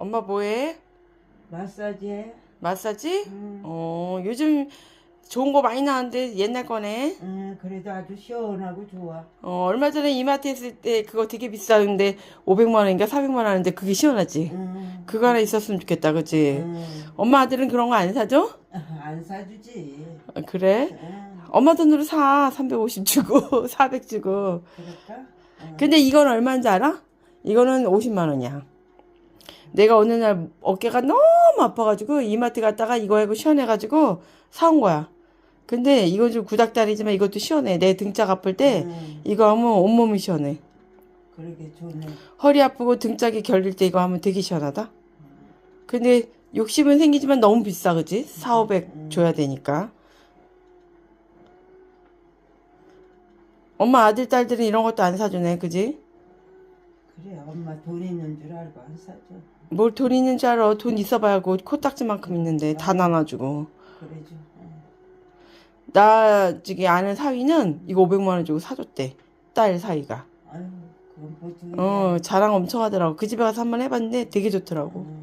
엄마 뭐해? 마사지. 마사지? 응. 어, 요즘 좋은 거 많이 나왔는데 옛날 거네. 응, 그래도 아주 시원하고 좋아. 어, 얼마 전에 이마트 했을 때 그거 되게 비싸는데 500만 원인가 400만 원 하는데 그게 시원하지. 응. 그거 하나 있었으면 좋겠다, 그지? 응. 엄마 아들은 그런 거 안 사줘? 안 사주지. 어, 그래? 응. 엄마 돈으로 사. 350 주고, 400 주고. 그럴까? 응. 근데 이건 얼마인지 알아? 이거는 50만 원이야. 내가 어느 날 어깨가 너무 아파가지고 이마트 갔다가 이거 하고 시원해가지고 사온 거야. 근데 이건 좀 구닥다리지만 이것도 시원해. 내 등짝 아플 때 응. 이거 하면 온몸이 시원해. 그러게 좋네. 허리 아프고 등짝이 결릴 때 이거 하면 되게 시원하다. 근데 욕심은 생기지만 너무 비싸, 그지? 4, 500 줘야 되니까. 엄마 아들, 딸들은 이런 것도 안 사주네, 그지? 그래, 엄마 돈 있는 줄 알고 안 사줘. 뭘 돈 있는 줄 알아. 돈 있어봐야 그 코딱지만큼 있는데 다 나눠주고. 그래죠. 응. 나 저기 아는 사위는 이거 500만 원 주고 사줬대. 딸 사위가. 아유, 그건 보통. 어, 자랑 엄청 하더라고. 그 집에 가서 한번 해봤는데 되게 좋더라고. 응.